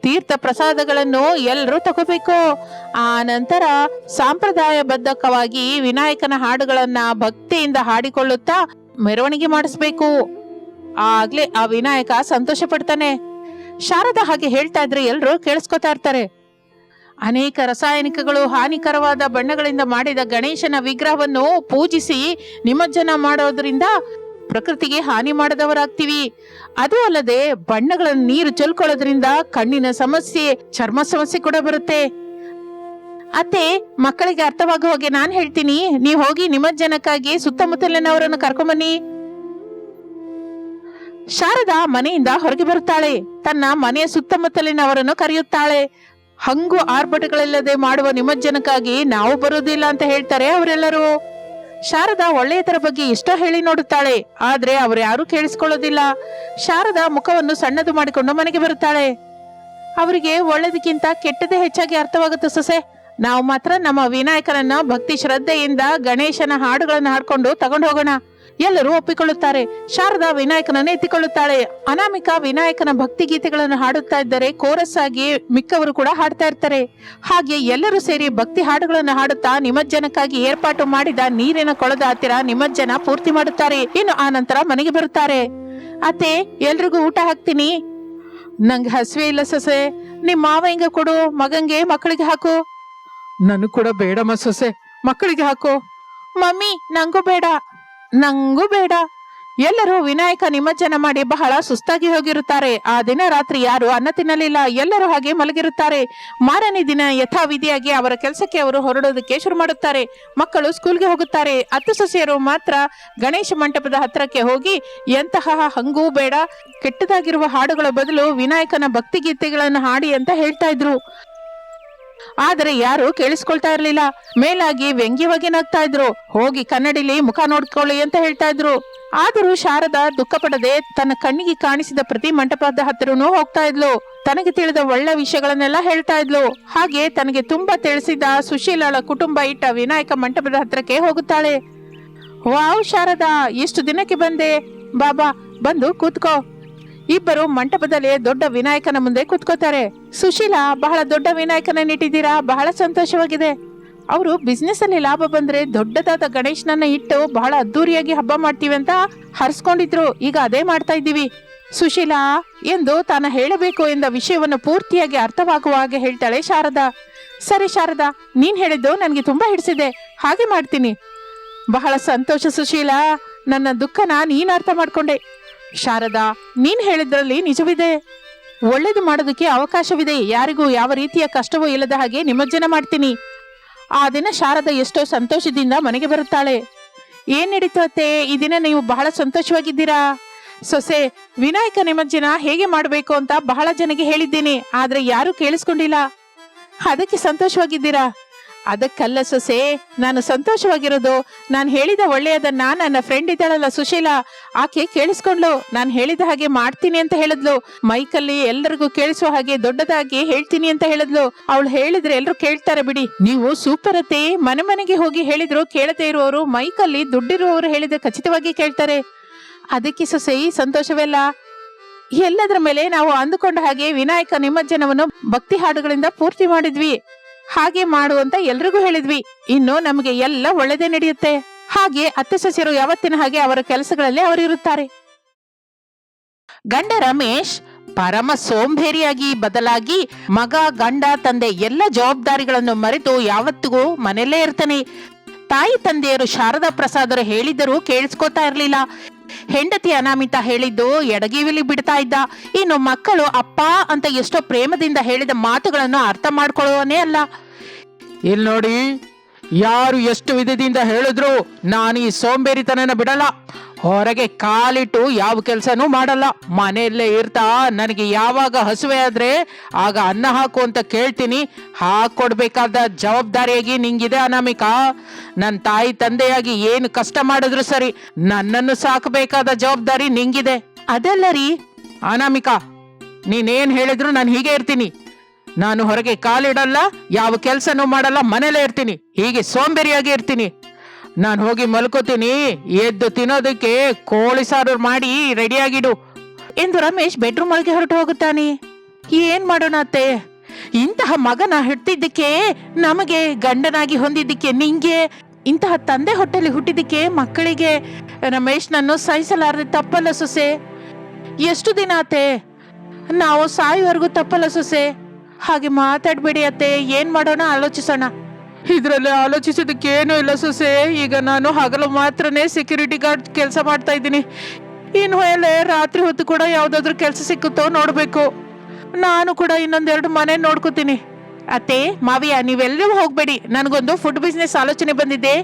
ತೀರ್ಥ ಪ್ರಸಾದಗಳನ್ನು ಎಲ್ಲರೂ ತಗೋಬೇಕು. ಆ ನಂತರ ಸಾಂಪ್ರದಾಯಬದ್ಧಕವಾಗಿ ವಿನಾಯಕನ ಹಾಡುಗಳನ್ನ ಭಕ್ತಿಯಿಂದ ಹಾಡಿಕೊಳ್ಳುತ್ತಾ ಮೆರವಣಿಗೆ ಮಾಡಿಸ್ಬೇಕು. ಆಗ್ಲೇ ಆ ವಿನಾಯಕ ಸಂತೋಷ ಪಡ್ತಾನೆ ಶಾರದಾ ಹಾಗೆ ಹೇಳ್ತಾ ಇದ್ರೆ ಎಲ್ಲರೂ ಕೇಳಿಸ್ಕೊತಾ ಇರ್ತಾರೆ. ಅನೇಕ ರಾಸಾಯನಿಕಗಳು ಹಾನಿಕರವಾದ ಬಣ್ಣಗಳಿಂದ ಮಾಡಿದ ಗಣೇಶನ ವಿಗ್ರಹವನ್ನು ಪೂಜಿಸಿ ನಿಮಜ್ಜನ ಮಾಡೋದ್ರಿಂದ ಪ್ರಕೃತಿಗೆ ಹಾನಿ ಮಾಡದವರಾಗ್ತೀವಿ. ಅದು ಅಲ್ಲದೆ ಬಣ್ಣಗಳನ್ನು ನೀರು ಚೆಲ್ಕೊಳ್ಳೋದ್ರಿಂದ ಕಣ್ಣಿನ ಸಮಸ್ಯೆ, ಚರ್ಮ ಸಮಸ್ಯೆ ಕೂಡ ಬರುತ್ತೆ. ಅತ್ತೆ, ಮಕ್ಕಳಿಗೆ ಅರ್ಥವಾಗುವ ಹಾಗೆ ನಾನು ಹೇಳ್ತೀನಿ. ನೀವು ಹೋಗಿ ನಿಮಜ್ಜನಕ್ಕಾಗಿ ಸುತ್ತಮುತ್ತಲಿನವರನ್ನು ಕರ್ಕೊಂಬನ್ನಿ. ಶಾರದಾ ಮನೆಯಿಂದ ಹೊರಗೆ ಬರುತ್ತಾಳೆ. ತನ್ನ ಮನೆಯ ಸುತ್ತಮುತ್ತಲಿನವರನ್ನು ಕರೆಯುತ್ತಾಳೆ. ಹಂಗು ಆರ್ಭಟಗಳಿಲ್ಲದೆ ಮಾಡುವ ನಿಮಜ್ಜನಕ್ಕಾಗಿ ನಾವು ಬರುವುದಿಲ್ಲ ಅಂತ ಹೇಳ್ತಾರೆ ಅವರೆಲ್ಲರೂ. ಶಾರದಾ ಒಳ್ಳೆಯದರ ಬಗ್ಗೆ ಎಷ್ಟೋ ಹೇಳಿ ನೋಡುತ್ತಾಳೆ, ಆದ್ರೆ ಅವರು ಯಾರು ಕೇಳಿಸ್ಕೊಳ್ಳೋದಿಲ್ಲ. ಶಾರದಾ ಮುಖವನ್ನು ಸಣ್ಣದು ಮಾಡಿಕೊಂಡು ಮನೆಗೆ ಬರುತ್ತಾಳೆ. ಅವರಿಗೆ ಒಳ್ಳೆದಕ್ಕಿಂತ ಕೆಟ್ಟದೇ ಹೆಚ್ಚಾಗಿ ಅರ್ಥವಾಗುತ್ತೆ ಸೊಸೆ. ನಾವು ಮಾತ್ರ ನಮ್ಮ ವಿನಾಯಕನನ್ನ ಭಕ್ತಿ ಶ್ರದ್ಧೆಯಿಂದ ಗಣೇಶನ ಹಾಡುಗಳನ್ನು ಹಾಡ್ಕೊಂಡು ತಗೊಂಡು ಹೋಗೋಣ. ಎಲ್ಲರೂ ಒಪ್ಪಿಕೊಳ್ಳುತ್ತಾರೆ. ಶಾರದಾ ವಿನಾಯಕನನ್ನು ಎತ್ತಿಕೊಳ್ಳುತ್ತಾಳೆ ಅನಾಮಿಕ ವಿನಾಯಕನ ಭಕ್ತಿ ಗೀತೆಗಳನ್ನು ಹಾಡುತ್ತಾ ಇದ್ದರೆ ಕೋರಸ್ ಆಗಿ ಮಿಕ್ಕವರು ಕೂಡ ಹಾಡ್ತಾ ಇರ್ತಾರೆ. ಹಾಗೆ ಎಲ್ಲರೂ ಸೇರಿ ಭಕ್ತಿ ಹಾಡುಗಳನ್ನು ಹಾಡುತ್ತಾ ನಿಮಜ್ಜನಕ್ಕಾಗಿ ಏರ್ಪಾಟು ಮಾಡಿದ ನೀರಿನ ಕೊಳದ ಹತ್ತಿರ ನಿಮಜ್ಜನ ಪೂರ್ತಿ ಮಾಡುತ್ತಾರೆ. ಇನ್ನು ಆ ನಂತರ ಮನೆಗೆ ಬರುತ್ತಾರೆ. ಅತ್ತೆ, ಎಲ್ರಿಗೂ ಊಟ ಹಾಕ್ತೀನಿ. ನಂಗೆ ಹಸಿವೆ ಇಲ್ಲ ಸೊಸೆ. ನಿಮ್ ಮಾವ ಹಿಂಗ ಕೊಡು. ಮಗಂಗೆ ಮಕ್ಕಳಿಗೆ ಹಾಕು. ನನಗೂ ಕೂಡ ಬೇಡಮ್ಮ ಸೊಸೆ. ಮಕ್ಕಳಿಗೆ ಹಾಕು. ಮಮ್ಮಿ, ನಂಗೂ ಬೇಡ. ನಂಗೂ ಬೇಡ. ಎಲ್ಲರೂ ವಿನಾಯಕ ನಿಮಜ್ಜನ ಮಾಡಿ ಬಹಳ ಸುಸ್ತಾಗಿ ಹೋಗಿರುತ್ತಾರೆ. ಆ ದಿನ ರಾತ್ರಿ ಯಾರು ಅನ್ನ ತಿನ್ನಲಿಲ್ಲ ಎಲ್ಲರೂ ಹಾಗೆ ಮಲಗಿರುತ್ತಾರೆ. ಮಾರನೇ ದಿನ ಯಥಾವಿಧಿಯಾಗಿ ಅವರ ಕೆಲಸಕ್ಕೆ ಅವರು ಹೊರಡೋದಕ್ಕೆ ಶುರು ಮಾಡುತ್ತಾರೆ. ಮಕ್ಕಳು ಸ್ಕೂಲ್ಗೆ ಹೋಗುತ್ತಾರೆ. ಹತ್ತು ಸೊಸೆಯರು ಮಾತ್ರ ಗಣೇಶ ಮಂಟಪದ ಹತ್ತಿರಕ್ಕೆ ಹೋಗಿ ಎಂತಹ ಹಂಗೂ ಬೇಡ. ಕೆಟ್ಟದಾಗಿರುವ ಹಾಡುಗಳ ಬದಲು ವಿನಾಯಕನ ಭಕ್ತಿ ಗೀತೆಗಳನ್ನು ಹಾಡಿ ಅಂತ ಹೇಳ್ತಾ ಇದ್ರು. ಆದರೆ ಯಾರು ಕೇಳಿಸ್ಕೊಳ್ತಾ ಇರ್ಲಿಲ್ಲ. ಮೇಲಾಗಿ ವ್ಯಂಗ್ಯವಾಗಿ ನಗ್ತಾ ಇದ್ರು. ಹೋಗಿ ಕನ್ನಡಿಲಿ ಮುಖ ನೋಡ್ಕೊಳ್ಳಿ ಅಂತ ಹೇಳ್ತಾ ಇದ್ರು. ಆದರೂ ಶಾರದಾ ದುಃಖ ಪಡದೆ ತನ್ನ ಕಣ್ಣಿಗೆ ಕಾಣಿಸಿದ ಪ್ರತಿ ಮಂಟಪದ ಹತ್ತಿರನೂ ಹೋಗ್ತಾ ಇದ್ಲು. ತನಗೆ ತಿಳಿದ ಒಳ್ಳೆ ವಿಷಯಗಳನ್ನೆಲ್ಲ ಹೇಳ್ತಾ ಇದ್ಲು. ಹಾಗೆ ತನಗೆ ತುಂಬಾ ತಿಳಿಸಿದ ಸುಶೀಲಳ ಕುಟುಂಬ ಇಟ್ಟ ವಿನಾಯಕ ಮಂಟಪದ ಹತ್ರಕ್ಕೆ ಹೋಗುತ್ತಾಳೆ. ವಾವ್ ಶಾರದಾ ಎಷ್ಟು ದಿನಕ್ಕೆ ಬಂದೆ. ಬಾಬಾ, ಬಂದು ಕೂತ್ಕೋ. ಇಬ್ಬರು ಮಂಟಪದಲ್ಲಿ ದೊಡ್ಡ ವಿನಾಯಕನ ಮುಂದೆ ಕುತ್ಕೋತಾರೆ. ಸುಶೀಲಾ, ಬಹಳ ದೊಡ್ಡ ವಿನಾಯಕನ ಇಟ್ಟಿದ್ದೀರಾ ಬಹಳ ಸಂತೋಷವಾಗಿದೆ. ಅವರು ಬಿಸ್ನೆಸ್ ಅಲ್ಲಿ ಲಾಭ ಬಂದ್ರೆ ದೊಡ್ಡದಾದ ಗಣೇಶನನ್ನ ಇಟ್ಟು ಬಹಳ ಅದ್ದೂರಿಯಾಗಿ ಹಬ್ಬ ಮಾಡ್ತೀವಿ ಅಂತ ಹರ್ಸ್ಕೊಂಡಿದ್ರು. ಈಗ ಅದೇ ಮಾಡ್ತಾ ಇದ್ದೀವಿ. ಸುಶೀಲಾ, ಎಂದು ತಾನು ಹೇಳಬೇಕು ಎಂದ ವಿಷಯವನ್ನು ಪೂರ್ತಿಯಾಗಿ ಅರ್ಥವಾಗುವ ಹಾಗೆ ಹೇಳ್ತಾಳೆ ಶಾರದಾ. ಸರಿ ಶಾರದಾ, ನೀನ್ ಹೇಳಿದ್ದು ನನಗೆ ತುಂಬಾ ಹಿಡಿಸಿದೆ. ಹಾಗೆ ಮಾಡ್ತೀನಿ. ಬಹಳ ಸಂತೋಷ ಸುಶೀಲಾ. ನನ್ನ ದುಃಖನ ನೀನ್ ಅರ್ಥ ಮಾಡ್ಕೊಂಡೆ. ಶಾರದಾ, ನೀನ್ ಹೇಳಿದ್ರಲ್ಲಿ ನಿಜವಿದೆ. ಒಳ್ಳೇದು ಮಾಡೋದಕ್ಕೆ ಅವಕಾಶವಿದೆ. ಯಾರಿಗೂ ಯಾವ ರೀತಿಯ ಕಷ್ಟವೂ ಇಲ್ಲದ ಹಾಗೆ ನಿಮಜ್ಜನ ಮಾಡ್ತೀನಿ. ಆ ದಿನ ಶಾರದಾ ಎಷ್ಟೋ ಸಂತೋಷದಿಂದ ಮನೆಗೆ ಬರುತ್ತಾಳೆ. ಏನ್ ನಡೀತು ಅತ್ತೆ? ಈ ದಿನ ನೀವು ಬಹಳ ಸಂತೋಷವಾಗಿದ್ದೀರಾ? ಸೊಸೆ, ವಿನಾಯಕ ನಿಮಜ್ಜನ ಹೇಗೆ ಮಾಡಬೇಕು ಅಂತ ಬಹಳ ಜನಗೆ ಹೇಳಿದ್ದೀನಿ. ಆದ್ರೆ ಯಾರು ಕೇಳಿಸ್ಕೊಂಡಿಲ್ಲ. ಅದಕ್ಕೆ ಸಂತೋಷವಾಗಿದ್ದೀರಾ? ಅದಕ್ಕಲ್ಲ ಸೊಸೆ ನಾನು ಸಂತೋಷವಾಗಿರೋದು. ನಾನು ಹೇಳಿದ ಒಳ್ಳೆಯದನ್ನ ನನ್ನ ಫ್ರೆಂಡ್ ಇದ್ದಾಳಲ್ಲ ಸುಶೀಲಾ, ಆಕೆ ಕೇಳಿಸ್ಕೊಂಡ್ಲು ನಾನು ಹೇಳಿದ ಹಾಗೆ ಮಾಡ್ತೀನಿ ಅಂತ ಹೇಳಿದ್ಲು. ಮೈಕಲ್ಲಿ ಎಲ್ಲರಿಗೂ ಕೇಳಿಸುವ ಹಾಗೆ ದೊಡ್ಡದಾಗಿ ಹೇಳ್ತೀನಿ ಅಂತ ಹೇಳಿದ್ಲು. ಅವಳು ಹೇಳಿದ್ರೆ ಎಲ್ರು ಕೇಳ್ತಾರೆ ಬಿಡಿ. ನೀವು ಸೂಪರ್ ಅತ್ತೆ ಮನೆ ಮನೆಗೆ ಹೋಗಿ ಹೇಳಿದ್ರು ಕೇಳದೇ ಇರುವವರು ಮೈಕಲ್ಲಿ ದುಡ್ಡಿರುವವರು ಹೇಳಿದ್ರೆ ಖಚಿತವಾಗಿ ಕೇಳ್ತಾರೆ. ಅದಕ್ಕೆ ಸೊಸೆ, ಸಂತೋಷವೆಲ್ಲ? ಎಲ್ಲದರ ಮೇಲೆ ನಾವು ಅಂದುಕೊಂಡ ಹಾಗೆ ವಿನಾಯಕ ನಿಮಜ್ಜನವನ್ನು ಭಕ್ತಿ ಹಾಡುಗಳಿಂದ ಪೂರ್ತಿ ಮಾಡಿದ್ವಿ. ಹಾಗೆ ಮಾಡು ಅಂತ ಎಲ್ರಿಗೂ ಹೇಳಿದ್ವಿ. ಇನ್ನು ನಮಗೆ ಎಲ್ಲ ಒಳ್ಳೆದೇ ನಡೆಯುತ್ತೆ. ಹಾಗೆ ಅತ್ತೆ ಸಸ್ಯರು ಯಾವತ್ತಿನ ಹಾಗೆ ಅವರ ಕೆಲಸಗಳಲ್ಲಿ ಅವರು ಇರುತ್ತಾರೆ. ಗಂಡ ರಮೇಶ್ ಪರಮ ಸೋಂಬೇರಿಯಾಗಿ ಬದಲಾಗಿ ಮಗ, ಗಂಡ, ತಂದೆ ಎಲ್ಲ ಜವಾಬ್ದಾರಿಗಳನ್ನು ಮರೆತು ಯಾವತ್ತಿಗೂ ಮನೆಯಲ್ಲೇ ಇರ್ತಾನೆ. ತಾಯಿ ತಂದೆಯರು ಶಾರದಾ ಪ್ರಸಾದರು ಹೇಳಿದ್ದರೂ ಕೇಳಿಸ್ಕೊತಾ ಇರಲಿಲ್ಲ. ಹೆಂಡತಿ ಅನಾಮಿತ ಹೇಳಿದ್ದು ಎಡಗಿವಿಲಿ ಬಿಡ್ತಾ ಇದ್ದ. ಇನ್ನು ಮಕ್ಕಳು ಅಪ್ಪ ಅಂತ ಎಷ್ಟೋ ಪ್ರೇಮದಿಂದ ಹೇಳಿದ ಮಾತುಗಳನ್ನು ಅರ್ಥ ಮಾಡ್ಕೊಳ್ಳುವನೇ ಅಲ್ಲ. ಇಲ್ಲಿ ನೋಡಿ, ಯಾರು ಎಷ್ಟು ವಿಧದಿಂದ ಹೇಳಿದ್ರು ನಾನು ಈ ಸೋಂಬೇರಿತನನ ಬಿಡಲ್ಲ. ಹೊರಗೆ ಕಾಲಿಟ್ಟು ಯಾವ ಕೆಲಸನೂ ಮಾಡಲ್ಲ. ಮನೆಯಲ್ಲೇ ಇರ್ತಾ ನನಗೆ ಯಾವಾಗ ಹಸುವೆ ಆದ್ರೆ ಆಗ ಅನ್ನ ಹಾಕು ಅಂತ ಕೇಳ್ತೀನಿ. ಹಾಕೊಡ್ಬೇಕಾದ ಜವಾಬ್ದಾರಿಯಾಗಿ ನಿಂಗಿದೆ ಅನಾಮಿಕಾ. ನನ್ನ ತಾಯಿ ತಂದೆಯಾಗಿ ಏನು ಕಷ್ಟ ಮಾಡಿದ್ರು ಸರಿ ನನ್ನನ್ನು ಸಾಕಬೇಕಾದ ಜವಾಬ್ದಾರಿ ನಿಂಗಿದೆ. ಅದಲ್ಲ ರೀ. ಅನಾಮಿಕಾ ನೀನೇನು ಹೇಳಿದ್ರು ನಾನು ಹೀಗೆ ಇರ್ತೀನಿ. ನಾನು ಹೊರಗೆ ಕಾಲಿಡಲ್ಲ ಯಾವ ಕೆಲಸನೂ ಮಾಡಲ್ಲ ಮನೇಲೇ ಇರ್ತೀನಿ. ಹೀಗೆ ಸೋಂಬೇರಿಯಾಗಿ ಇರ್ತೀನಿ. ನಾನು ಹೋಗಿ ಮಲ್ಕೋತೀನಿ. ಎದ್ದು ತಿನ್ನೋದಕ್ಕೆ ಕೋಳಿ ಸಾರು ಮಾಡಿ ರೆಡಿಯಾಗಿಡು. ಎಂದು ರಮೇಶ್ ಬೆಡ್ರೂಮ್ ಒಳಗೆ ಹೊರಟು ಹೋಗುತ್ತಾನೆ. ಏನ್ ಮಾಡೋಣ ಅತ್ತೆ? ಇಂತಹ ಮಗನ ಹುಟ್ಟಿದ್ದಕ್ಕೆ ನಮಗೆ ಗಂಡನಾಗಿ ಹೊಂದಿದ್ದಕ್ಕೆ ನಿಂಗೆ, ಇಂತಹ ತಂದೆ ಹೊಟ್ಟೆಲಿ ಹುಟ್ಟಿದ್ದಕ್ಕೆ ಮಕ್ಕಳಿಗೆ ರಮೇಶ್ ನನ್ನು ಸಹಿಸಲಾರದೆ ತಪ್ಪಲ್ಲ ಸೊಸೆ. ಎಷ್ಟು ದಿನ ಅತ್ತೆ? ನಾವು ಸಾಯುವರೆಗೂ ತಪ್ಪಲ್ಲ ಸೊಸೆ. ಹಾಗೆ ಮಾತಾಡ್ಬೇಡಿ ಅತ್ತೆ, ಏನ್ ಮಾಡೋಣ, ಆಲೋಚಿಸೋಣ. ಇದ್ರಲ್ಲಿ ಆಲೋಚಿಸೋದಕ್ಕೆ ಏನೂ ಇಲ್ಲ ಸೊಸೆ. ಈಗ ನಾನು ಹಗಲು ಮಾತ್ರನೇ ಸೆಕ್ಯೂರಿಟಿ ಗಾರ್ಡ್ ಕೆಲಸ ಮಾಡ್ತಾ ಇದ್ದೀನಿ. ಇನ್ನು ಮೇಲೆ ರಾತ್ರಿ ಹೊತ್ತು ಕೂಡ ಯಾವುದಾದ್ರೂ ಕೆಲಸ ಸಿಕ್ಕುತ್ತೋ ನೋಡಬೇಕು. ನಾನು ಕೂಡ ಇನ್ನೊಂದೆರಡು ಮನೆ ನೋಡ್ಕೋತೀನಿ. ಅತ್ತೆ, ಮಾವಿಯ ನೀವೆಲ್ಲರೂ ಹೋಗ್ಬೇಡಿ. ನನಗೊಂದು ಫುಡ್ ಬಿಸ್ನೆಸ್ ಆಲೋಚನೆ ಬಂದಿದೆ.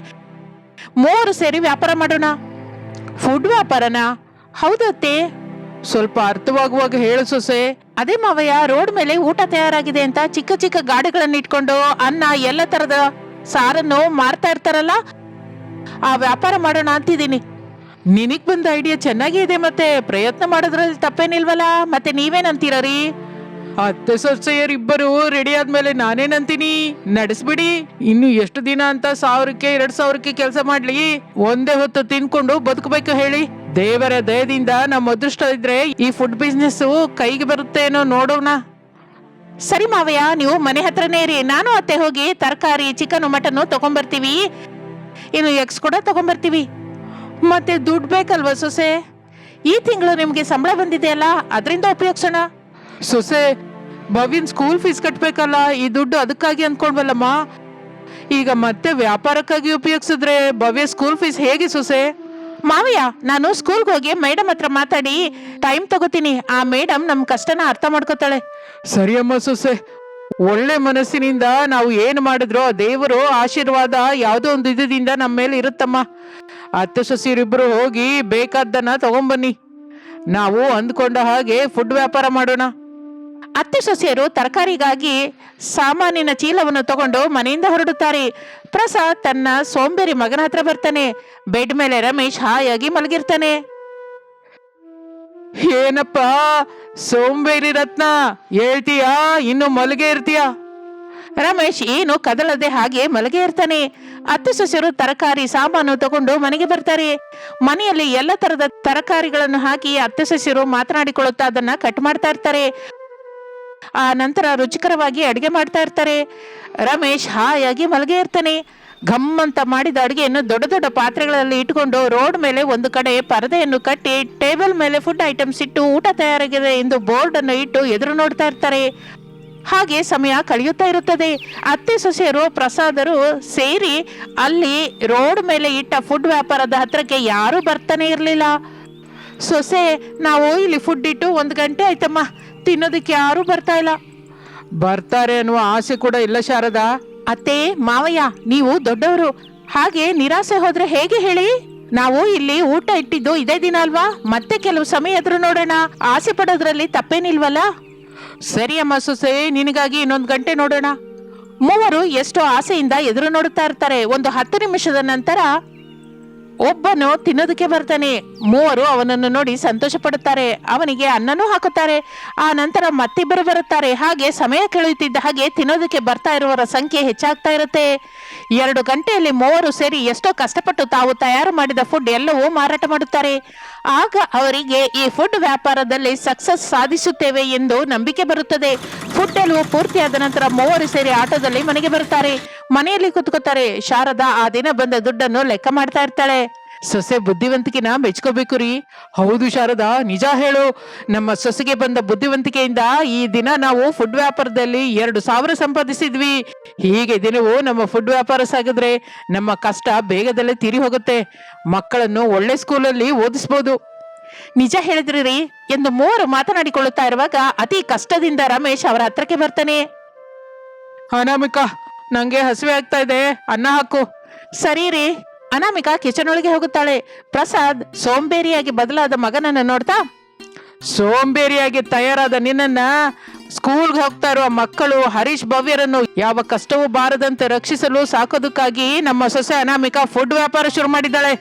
ಮೂರು ಸೇರಿ ವ್ಯಾಪಾರ ಮಾಡೋಣ. ಫುಡ್ ವ್ಯಾಪಾರನಾ? ಹೌದು ಅತ್ತೆ. ಸ್ವಲ್ಪ ಅರ್ಥವಾಗುವಾಗ ಹೇಳು ಸೊಸೆ. ಅದೇ ಮಾವಯ್ಯ ರೋಡ್ ಮೇಲೆ ಊಟ ತಯಾರಾಗಿದೆ ಅಂತ ಚಿಕ್ಕ ಚಿಕ್ಕ ಗಾಡಿಗಳನ್ನ ಇಟ್ಕೊಂಡು ಅನ್ನ ಎಲ್ಲ ತರದ ಸಾರನ್ನು ಮಾರ್ತಾ ಇರ್ತಾರಲ್ಲ ಆ ವ್ಯಾಪಾರ ಮಾಡೋಣ ಅಂತಿದ್ದೀನಿ. ನಿನಗ್ ಬಂದ ಐಡಿಯಾ ಚೆನ್ನಾಗಿ ಇದೆ ಮತ್ತೆ ಪ್ರಯತ್ನ ಮಾಡೋದ್ರಲ್ಲಿ ತಪ್ಪೇನಿಲ್ವಲ್ಲ ಮತ್ತೆ ನೀವೇನಂತೀರೀ ಅತ್ತೆ ಸೊಸೆಯರಿಬ್ಬರು ರೆಡಿ ಆದ್ಮೇಲೆ ನಾನೇನಂತೀನಿ? ನಡೆಸ್ಬಿಡಿ. ಇನ್ನು ಎಷ್ಟು ದಿನ ಅಂತ ಸಾವಿರಕ್ಕೆ ಎರಡ್ ಸಾವಿರಕ್ಕೆ ಕೆಲಸ ಮಾಡ್ಲಿ. ಒಂದೇ ಹೊತ್ತು ತಿನ್ಕೊಂಡು ಬದುಕಬೇಕು ಹೇಳಿ. ದೇವರ ದಯದಿಂದ ನಮ್ಮ ಅದೃಷ್ಟ ಇದ್ರೆ ಈ ಫುಡ್ ಬಿಸ್ನೆಸ್ ಕೈಗೆ ಬರುತ್ತೆ ಏನೋ ನೋಡೋಣ. ಸರಿ ಮಾವಯ್ಯ ನೀವು ಮನೆ ಹತ್ರನೇ ಇರಿ. ನಾನು ಅತ್ತೆ ಹೋಗಿ ತರಕಾರಿ ಚಿಕನ್ ಮಟನ್ ತಗೊಂಬರ್ತೀವಿ. ಇನ್ನು ಎಗ್ಸ್ ಕೂಡ ತಗೊಂಬರ್ತೀವಿ. ಮತ್ತೆ ದುಡ್ಡು ಬೇಕಲ್ವಾ ಸೊಸೆ? ಈ ತಿಂಗಳು ನಿಮ್ಗೆ ಸಂಬಳ ಬಂದಿದೆಯಲ್ಲ ಅದರಿಂದ ಉಪಯೋಗಿಸೋಣ. ಸೊಸೆ ಭವ್ಯನ್ ಸ್ಕೂಲ್ ಫೀಸ್ ಕಟ್ಬೇಕಲ್ಲ ಈ ದುಡ್ಡು ಅದಕ್ಕಾಗಿ ಅನ್ಕೊಂಡ್ವಲ್ಲಮ್ಮ ಈಗ ಮತ್ತೆ ವ್ಯಾಪಾರಕ್ಕಾಗಿ ಉಪಯೋಗಿಸಿದ್ರೆ ಭವ್ಯ ಸ್ಕೂಲ್ ಫೀಸ್ ಹೇಗೆ ಸೊಸೆ? ಮಾವಯ್ಯ, ನಾನು ಸ್ಕೂಲ್ಗೆ ಹೋಗಿ ಮೇಡಮ್ ಹತ್ರ ಮಾತಾಡಿ ಟೈಮ್ ತಗೋತೀನಿ. ಆ ಮೇಡಮ್ ನಮ್ಮ ಕಷ್ಟನ ಅರ್ಥ ಮಾಡ್ಕೋತಾಳೆ. ಸರಿಯಮ್ಮ ಸೊಸೆ. ಒಳ್ಳೆ ಮನಸ್ಸಿನಿಂದ ನಾವು ಏನು ಮಾಡಿದ್ರೋ ದೇವರು ಆಶೀರ್ವಾದ ಯಾವುದೋ ಒಂದು ಇದರಿಂದ ನಮ್ಮ ಮೇಲೆ ಇರುತ್ತಮ್ಮ. ಅತ್ತೆ ಸೊಸಿರಿಬ್ಬರು ಹೋಗಿ ಬೇಕಾದ್ದನ್ನ ತಗೊಂಬನ್ನಿ. ನಾವು ಅಂದ್ಕೊಂಡ ಹಾಗೆ ಫುಡ್ ವ್ಯಾಪಾರ ಮಾಡೋಣ. ಅತ್ತೆ ಸೊಸೆಯರು ತರಕಾರಿಗಾಗಿ ಸಾಮಾನಿನ ಚೀಲವನ್ನು ತಗೊಂಡು ಮನೆಯಿಂದ ಹೊರಡುತ್ತಾರೆ. ಪ್ರಸಾದ್ ತನ್ನ ಸೋಂಬೇರಿ ಮಗನ ಹತ್ರ ಬರ್ತಾನೆ. ಬೆಡ್ ಮೇಲೆ ರಮೇಶ್ ಹಾಯಾಗಿ ಮಲಗಿರ್ತಾನೆ. ಏನಪ್ಪ? ಸೋಂಬೇರಿ ರತ್ನ? ಹೇಳ್ತೀಯಾ? ಇನ್ನು ಮಲಗೆ ಇರ್ತೀಯಾ? ರಮೇಶ್ ಏನು ಕದಲದೆ ಹಾಗೆ ಮಲಗೆ ಇರ್ತಾನೆ. ಅತ್ತೆ ಸೊಸೆಯರು ತರಕಾರಿ, ಸಾಮಾನು ತಗೊಂಡು ಮನೆಗೆ ಬರ್ತಾರೆ. ಮನೆಯಲ್ಲಿ ಎಲ್ಲ ತರದ ತರಕಾರಿಗಳನ್ನು ಹಾಕಿ ಅತ್ತೆ ಸೊಸೆಯರು ಮಾತನಾಡಿಕೊಳ್ಳುತ್ತಾ ಅದನ್ನ ಕಟ್ ಮಾಡ್ತಾ ಇರ್ತಾರೆ. ಆ ನಂತರ ರುಚಿಕರವಾಗಿ ಅಡುಗೆ ಮಾಡ್ತಾ ಇರ್ತಾರೆ. ರಮೇಶ್ ಹಾಯಾಗಿ ಮಲಗೆ ಇರ್ತಾನೆ. ಘಮ್ ಅಂತ ಮಾಡಿದ ಅಡುಗೆಯನ್ನು ದೊಡ್ಡ ದೊಡ್ಡ ಪಾತ್ರೆಗಳಲ್ಲಿ ಇಟ್ಕೊಂಡು ರೋಡ್ ಮೇಲೆ ಒಂದು ಕಡೆ ಪರದೆಯನ್ನು ಕಟ್ಟಿ ಟೇಬಲ್ ಮೇಲೆ ಫುಡ್ ಐಟಮ್ಸ್ ಇಟ್ಟು ಊಟ ತಯಾರಾಗಿದೆ ಎಂದು ಬೋರ್ಡ್ ಅನ್ನು ಇಟ್ಟು ಎದುರು ನೋಡ್ತಾ ಇರ್ತಾರೆ. ಹಾಗೆ ಸಮಯ ಕಳೆಯುತ್ತಾ ಇರುತ್ತದೆ. ಅತ್ತೆ ಸೊಸೆಯರು ಪ್ರಸಾದರು ಸೇರಿ ಅಲ್ಲಿ ರೋಡ್ ಮೇಲೆ ಇಟ್ಟ ಫುಡ್ ವ್ಯಾಪಾರದ ಹತ್ರಕ್ಕೆ ಯಾರು ಬರ್ತಾನೆ ಇರಲಿಲ್ಲ. ಸೊಸೆ, ನಾವು ಇಲ್ಲಿ ಫುಡ್ ಇಟ್ಟು ಒಂದು ಗಂಟೆ ಆಯ್ತಮ್ಮ. ತಿನ್ನೋದಕ್ಕೆ ಯಾರು ಬರ್ತಾ ಇಲ್ಲ. ಬರ್ತಾರೆ ಅನ್ನುವ ಆಸೆ ಕೂಡ ಇಲ್ಲ ಶಾರದಾ. ಅತ್ತೆ ಮಾವಯ್ಯ ನೀವು ದೊಡ್ಡವರು. ಹಾಗೆ ನಿರಾಸೆ ಹೋದ್ರೆ ಹೇಗೆ ಹೇಳಿ? ನಾವು ಇಲ್ಲಿ ಊಟ ಇಟ್ಟಿದ್ದು ಇದೇ ದಿನ ಅಲ್ವಾ? ಮತ್ತೆ ಕೆಲವು ಸಮಯ ಎದುರು ನೋಡೋಣ. ಆಸೆ ಪಡೋದ್ರಲ್ಲಿ ತಪ್ಪೇನಿಲ್ವಲ್ಲ? ಸರಿ ಅಮ್ಮ ಸೊಸೆ ನಿನಗಾಗಿ ಇನ್ನೊಂದು ಗಂಟೆ ನೋಡೋಣ. ಮೂವರು ಎಷ್ಟೋ ಆಸೆಯಿಂದ ಎದುರು ನೋಡುತ್ತಾ ಇರ್ತಾರೆ. ಒಂದು ಹತ್ತು ನಿಮಿಷದ ನಂತರ ಒಬ್ಬನು ತಿನ್ನೋದಕ್ಕೆ ಬರ್ತಾನೆ. ಮೂವರು ಅವನನ್ನು ನೋಡಿ ಸಂತೋಷ ಪಡುತ್ತಾರೆ ಅವನಿಗೆ ಅನ್ನನೂ ಹಾಕುತ್ತಾರೆ. ಆ ನಂತರ ಮತ್ತಿಬ್ಬರು ಬರುತ್ತಾರೆ. ಹಾಗೆ ಸಮಯ ಕಳೆಯುತ್ತಿದ್ದ ಹಾಗೆ ತಿನ್ನೋದಕ್ಕೆ ಬರ್ತಾ ಇರುವವರ ಸಂಖ್ಯೆ ಹೆಚ್ಚಾಗ್ತಾ ಇರುತ್ತೆ. ಎರಡು ಗಂಟೆಯಲ್ಲಿ ಮೂವರು ಸೇರಿ ಎಷ್ಟೋ ಕಷ್ಟಪಟ್ಟು ತಾವು ತಯಾರು ಮಾಡಿದ ಫುಡ್ ಎಲ್ಲವೂ ಮಾರಾಟ ಮಾಡುತ್ತಾರೆ. ಆಗ ಅವರಿಗೆ ಈ ಫುಡ್ ವ್ಯಾಪಾರದಲ್ಲಿ ಸಕ್ಸಸ್ ಸಾಧಿಸುತ್ತೇವೆ ಎಂದು ನಂಬಿಕೆ ಬರುತ್ತದೆ. ಫುಡ್ ಎಲ್ಲವೂ ಪೂರ್ತಿಯಾದ ನಂತರ ಮೂವರು ಸೇರಿ ಆಟೋದಲ್ಲಿ ಮನೆಗೆ ಬರುತ್ತಾರೆ. ಮನೆಯಲ್ಲಿ ಕುತ್ಕೋತಾರೆ. ಶಾರದಾ ಆ ದಿನ ಬಂದ ದುಡ್ಡನ್ನು ಲೆಕ್ಕ ಮಾಡ್ತಾ ಇರ್ತಾಳೆ. ಸೊಸೆ ಬುದ್ಧಿವಂತಿಕೆನ ಮೆಚ್ಕೋಬೇಕು ರೀ. ಹೌದು ಶಾರದಾ, ನಿಜ ಹೇಳು. ನಮ್ಮ ಸೊಸೆಗೆ ಬಂದ ಬುದ್ಧಿವಂತಿಕೆಯಿಂದ ಈ ದಿನ ನಾವು ಫುಡ್ ವ್ಯಾಪಾರದಲ್ಲಿ ಎರಡು ಸಾವಿರ ಸಂಪಾದಿಸಿದ್ವಿ. ಹೀಗೆ ದಿನವೂ ನಮ್ಮ ಫುಡ್ ವ್ಯಾಪಾರ ಸಾಗಿದ್ರೆ ನಮ್ಮ ಕಷ್ಟ ಬೇಗದಲ್ಲೇ ತೀರಿ ಹೋಗುತ್ತೆ. ಮಕ್ಕಳನ್ನು ಒಳ್ಳೆ ಸ್ಕೂಲಲ್ಲಿ ಓದಿಸ್ಬೋದು. ನಿಜ ಹೇಳಿದ್ರಿ ರೀ, ಎಂದು ಮೂವರು ಮಾತನಾಡಿಕೊಳ್ಳುತ್ತಾ ಇರುವಾಗ ಅತಿ ಕಷ್ಟದಿಂದ ರಮೇಶ್ ಅವರ ಹತ್ರಕ್ಕೆ ಬರ್ತಾನೆ. ಅನಾಮಿಕ, ನಂಗೆ ಹಸಿವೆ ಆಗ್ತಾ ಇದೆ. ಅನ್ನ ಹಾಕು. ಸರಿ ರೀ. ಅನಾಮಿಕಾ ಕಿಚನ್ ಒಳಗೆ ಹೋಗುತ್ತಾಳೆ. ಪ್ರಸಾದ್ ಸೋಂಬೇರಿಯಾಗಿ ಬದಲಾದ ಮಗನನ್ನ ನೋಡ್ತಾ, ಸೋಂಬೇರಿಯಾಗಿ ತಯಾರಾದ ನಿನ್ನನ್ನ ಸ್ಕೂಲ್ಗೆ ಹೋಗ್ತಾ ಇರುವ ಮಕ್ಕಳು ಹರೀಶ್ ಭವ್ಯರನ್ನು ಯಾವ ಕಷ್ಟವೂ ಬಾರದಂತೆ ರಕ್ಷಿಸಲು ಸಾಕೋದಕ್ಕಾಗಿ ನಮ್ಮ ಸೊಸೆ ಅನಾಮಿಕಾ ಫುಡ್ ವ್ಯಾಪಾರ ಶುರು ಮಾಡಿದ್ದಾಳೆ.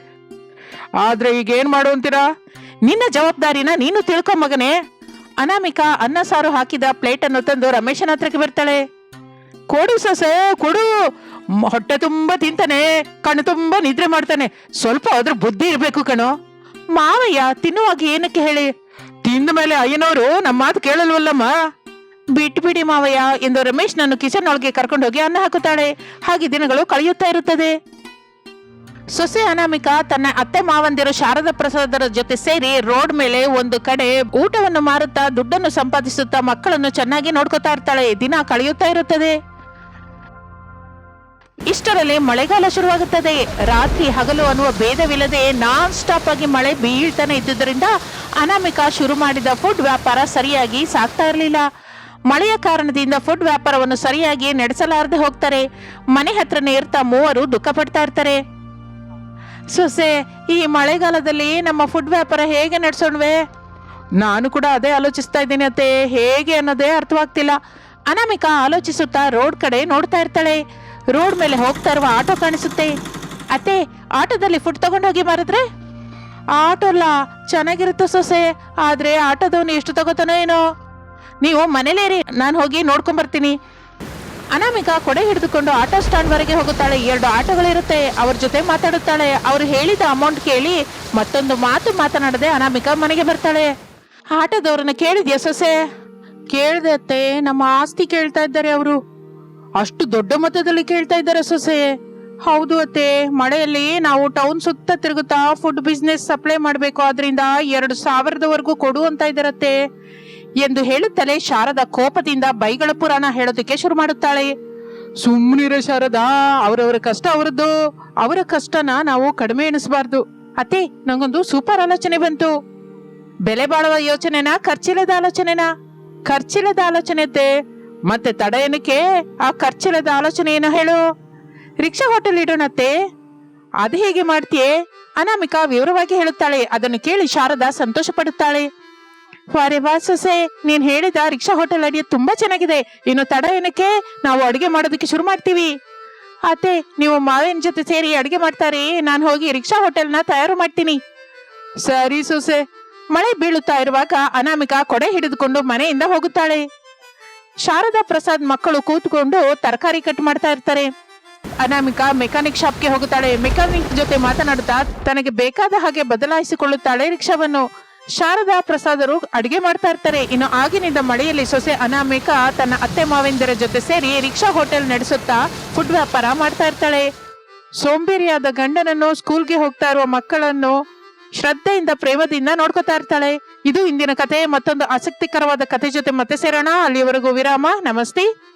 ಆದ್ರೆ ಈಗ ಏನ್ ಮಾಡು ಅಂತೀರಾ? ನಿನ್ನ ಜವಾಬ್ದಾರಿನ ನೀನು ತಿಳ್ಕೊ ಮಗನೇ. ಅನಾಮಿಕಾ ಅನ್ನ ಸಾರು ಹಾಕಿದ ಪ್ಲೇಟ್ ಅನ್ನು ತಂದು ರಮೇಶನ ಹತ್ರಕ್ಕೆ ಬರ್ತಾಳೆ ಕೊಡು ಸೊಸೆ, ಕೊಡು. ಹೊಟ್ಟೆ ತುಂಬಾ ತಿಂತಾನೆ, ಕಣ್ಣು ತುಂಬಾ ನಿದ್ರೆ ಮಾಡ್ತಾನೆ. ಸ್ವಲ್ಪ ಅದ್ರ ಬುದ್ಧಿ ಇರಬೇಕು ಕಣೋ. ಮಾವಯ್ಯ ತಿನ್ನುವಾಗ ಏನಕ್ಕೆ ಹೇಳಿ? ತಿಂದ ಮೇಲೆ ಅಯ್ಯನವರು ನಮ್ಮ ಮಾತು ಕೇಳಲ್ವಲ್ಲಮ್ಮ? ಬಿಟ್ಬಿಡಿ ಮಾವಯ್ಯ, ಎಂದು ರಮೇಶ್ ನನ್ನ ಕಿಚನ್ ಒಳಗೆ ಕರ್ಕೊಂಡು ಹೋಗಿ ಅನ್ನ ಹಾಕುತ್ತಾಳೆ. ಹಾಗೆ ದಿನಗಳು ಕಳೆಯುತ್ತಾ ಇರುತ್ತದೆ. ಸೊಸೆ ಅನಾಮಿಕಾ ತನ್ನ ಅತ್ತೆ ಮಾವಂದಿರು ಶಾರದಾ ಪ್ರಸಾದರ ಜೊತೆ ಸೇರಿ ರೋಡ್ ಮೇಲೆ ಒಂದು ಕಡೆ ಊಟವನ್ನು ಮಾರುತ್ತಾ ದುಡ್ಡನ್ನು ಸಂಪಾದಿಸುತ್ತಾ ಮಕ್ಕಳನ್ನು ಚೆನ್ನಾಗಿ ನೋಡ್ಕೊತಾ ಇರ್ತಾಳೆ. ದಿನ ಕಳೆಯುತ್ತಾ ಇರುತ್ತದೆ. ಇಷ್ಟರಲ್ಲಿ ಮಳೆಗಾಲ ಶುರುವಾಗುತ್ತದೆ. ರಾತ್ರಿ ಹಗಲು ಅನ್ನುವ ಭೇದವಿಲ್ಲದೆ ನಾನ್ ಸ್ಟಾಪ್ ಆಗಿ ಮಳೆ ಬೀಳ್ತಾನೆ ಇದ್ದುದರಿಂದ ಅನಾಮಿಕಾ ಶುರು ಮಾಡಿದ ಫುಡ್ ವ್ಯಾಪಾರ ಸರಿಯಾಗಿ ಸಾಗ್ತಾ ಇರಲಿಲ್ಲ. ಮಳೆಯ ಕಾರಣದಿಂದ ಫುಡ್ ವ್ಯಾಪಾರವನ್ನು ಸರಿಯಾಗಿ ನಡೆಸಲಾರದೆ ಹೋಗ್ತಾರೆ. ಮನೆ ಹತ್ರನೇ ಇರ್ತಾ ಮೂವರು ದುಃಖ ಪಡ್ತಾ ಇರ್ತಾರೆ. ಸೊಸೆ, ಈ ಮಳೆಗಾಲದಲ್ಲಿ ನಮ್ಮ ಫುಡ್ ವ್ಯಾಪಾರ ಹೇಗೆ ನಡೆಸೋಣ್ವೆ? ನಾನು ಕೂಡ ಅದೇ ಆಲೋಚಿಸ್ತಾ ಇದ್ದೀನಿ ಅತ್ತೆ. ಹೇಗೆ ಅನ್ನೋದೇ ಅರ್ಥವಾಗ್ತಿಲ್ಲ. ಅನಾಮಿಕಾ ಆಲೋಚಿಸುತ್ತಾ ರೋಡ್ ಕಡೆ ನೋಡ್ತಾ ಇರ್ತಾಳೆ. ರೋಡ್ ಮೇಲೆ ಹೋಗ್ತಾ ಇರುವ ಆಟೋ ಕಾಣಿಸುತ್ತೆ. ಅತ್ತೆ, ಆಟೋದಲ್ಲಿ ಫುಡ್ ತಗೊಂಡೋಗಿ ಮಾರಿದ್ರೆ? ಆಟೋ ಅಲ್ಲ ಚೆನ್ನಾಗಿರುತ್ತೆ ಸೊಸೆ, ಆದ್ರೆ ಆಟೋದವನು ಎಷ್ಟು ತಗೋತಾನೋ ಏನೋ. ನೀವು ಮನೇಲೇರಿ ನಾನು ಹೋಗಿ ನೋಡ್ಕೊಂಬರ್ತೀನಿ. ಅನಾಮಿಕಾ ಕೊಡೆ ಹಿಡಿದುಕೊಂಡು ಆಟೋ ಸ್ಟ್ಯಾಂಡ್ ವರೆಗೆ ಹೋಗುತ್ತಾಳೆ. ಎರಡು ಆಟೋಗಳಿರುತ್ತೆ. ಅವ್ರ ಜೊತೆ ಮಾತಾಡುತ್ತಾಳೆ. ಅವ್ರು ಹೇಳಿದ ಅಮೌಂಟ್ ಕೇಳಿ ಮತ್ತೊಂದು ಮಾತು ಮಾತನಾಡದೆ ಅನಾಮಿಕಾ ಮನೆಗೆ ಬರ್ತಾಳೆ. ಆಟೋದವ್ರನ್ನ ಕೇಳಿದ್ಯಾ ಸೊಸೆ? ಕೇಳ್ದತ್ತೆ ನಮ್ಮ ಆಸ್ತಿ ಕೇಳ್ತಾ ಇದ್ದಾರೆ ಅವರು. ಅಷ್ಟು ದೊಡ್ಡ ಮತದಲ್ಲಿ ಕೇಳ್ತಾ ಇದ್ದಾರೆ ಸೊಸೆ. ಹೌದು ಅತ್ತೆ, ಮಳೆಯಲ್ಲಿ ನಾವು ಟೌನ್ ಸುತ್ತ ತಿರುಗುತ್ತಾ ಫುಡ್ ಬಿಸ್ನೆಸ್ ಸಪ್ಲೈ ಮಾಡಬೇಕು ಅದರಿಂದ ಎರಡು ಸಾವಿರದವರೆಗೂ ಕೊಡು ಅಂತ ಇದ್ದಾರತ್ತೆ ಎಂದು ಹೇಳುತ್ತಲೇ ಶಾರದ ಕೋಪದಿಂದ ಬೈಗಳ ಪುರಾಣ ಹೇಳೋದಕ್ಕೆ ಶುರು ಮಾಡುತ್ತಾಳೆ. ಸುಮ್ಮನಿರ ಶಾರದಾ, ಅವರವರ ಕಷ್ಟ ಅವರದ್ದು, ಅವರ ಕಷ್ಟನ ನಾವು ಕಡಿಮೆ ಎಣಿಸಬಾರ್ದು. ಅತ್ತೆ, ನಂಗೊಂದು ಸೂಪರ್ ಆಲೋಚನೆ ಬಂತು. ಬೆಲೆ ಬಾಳುವ ಯೋಚನೆನಾ, ಖರ್ಚಿಲ್ಲದ ಆಲೋಚನೆನಾ? ಖರ್ಚಿಲ್ಲದ ಆಲೋಚನೆ ಅತ್ತೆ. ಮತ್ತೆ ತಡ ಏನಕ್ಕೆ ಆ ಖರ್ಚಿಲ್ಲದ ಆಲೋಚನೆ ಏನು ಹೇಳು? ರಿಕ್ಷಾ ಹೋಟೆಲ್ ಇಡೋಣತ್ತೆ ಅದು ಹೇಗೆ ಮಾಡ್ತೀಯೇ? ಅನಾಮಿಕಾ ವಿವರವಾಗಿ ಹೇಳುತ್ತಾಳೆ. ಅದನ್ನು ಕೇಳಿ ಶಾರದಾ ಸಂತೋಷ ಪಡುತ್ತಾಳೆ ವಾರೆ ವಾ ಸೊಸೆ ನೀನ್ ಹೇಳಿದ ರಿಕ್ಷಾ ಹೋಟೆಲ್ ಅಡಿಯ ತುಂಬಾ ಚೆನ್ನಾಗಿದೆ. ಇನ್ನು ತಡ ಏನಕ್ಕೆ ನಾವು ಅಡುಗೆ ಮಾಡೋದಕ್ಕೆ ಶುರು ಮಾಡ್ತೀವಿ. ಅತ್ತೆ, ನೀವು ಮಾವಿನ ಜೊತೆ ಸೇರಿ ಅಡುಗೆ ಮಾಡ್ತಾರೆ. ನಾನು ಹೋಗಿ ರಿಕ್ಷಾ ಹೋಟೆಲ್ನ ತಯಾರು ಮಾಡ್ತೀನಿ. ಸರಿ ಸೊಸೆ. ಮಳೆ ಬೀಳುತ್ತಾ ಇರುವಾಗ ಅನಾಮಿಕಾ ಕೊಡೆ ಹಿಡಿದುಕೊಂಡು ಮನೆಯಿಂದ ಹೋಗುತ್ತಾಳೆ. ಶಾರದಾ ಪ್ರಸಾದ್ ಮಕ್ಕಳು ಕೂತ್ಕೊಂಡು ತರಕಾರಿ ಕಟ್ ಮಾಡ್ತಾ ಇರ್ತಾರೆ. ಅನಾಮಿಕಾ ಮೆಕ್ಯಾನಿಕ್ ಶಾಪ್ಗೆ ಹೋಗುತ್ತಾಳೆ. ಮೆಕ್ಯಾನಿಕ್ ಜೊತೆ ಮಾತನಾಡುತ್ತಾ ತನಗೆ ಬೇಕಾದ ಹಾಗೆ ಬದಲಾಯಿಸಿಕೊಳ್ಳುತ್ತಾಳೆ ರಿಕ್ಷಾವನ್ನು. ಶಾರದಾ ಪ್ರಸಾದರು ಅಡಿಗೆ ಮಾಡ್ತಾ ಇರ್ತಾರೆ. ಇನ್ನು ಆಗಿನಿಂದ ಮಳೆಯಲ್ಲಿ ಸೊಸೆ ಅನಾಮಿಕಾ ತನ್ನ ಅತ್ತೆ ಮಾವೆಂದರ ಜೊತೆ ಸೇರಿ ರಿಕ್ಷಾ ಹೋಟೆಲ್ ನಡೆಸುತ್ತಾ ಫುಡ್ ವ್ಯಾಪಾರ ಮಾಡ್ತಾ ಇರ್ತಾಳೆ. ಸೋಂಬೇರಿಯಾದ ಗಂಡನನ್ನು ಸ್ಕೂಲ್ಗೆ ಹೋಗ್ತಾ ಇರುವ ಮಕ್ಕಳನ್ನು ಶ್ರದ್ಧೆಯಿಂದ ಪ್ರೇಮದಿಂದ ನೋಡ್ಕೊತಾ ಇರ್ತಾಳೆ. ಇದು ಇಂದಿನ ಕತೆ ಮತ್ತೊಂದು ಆಸಕ್ತಿಕರವಾದ ಕತೆ ಜೊತೆ ಮತ್ತೆ ಸೇರೋಣ. ಅಲ್ಲಿಯವರೆಗೂ ವಿರಾಮ. ನಮಸ್ತೆ.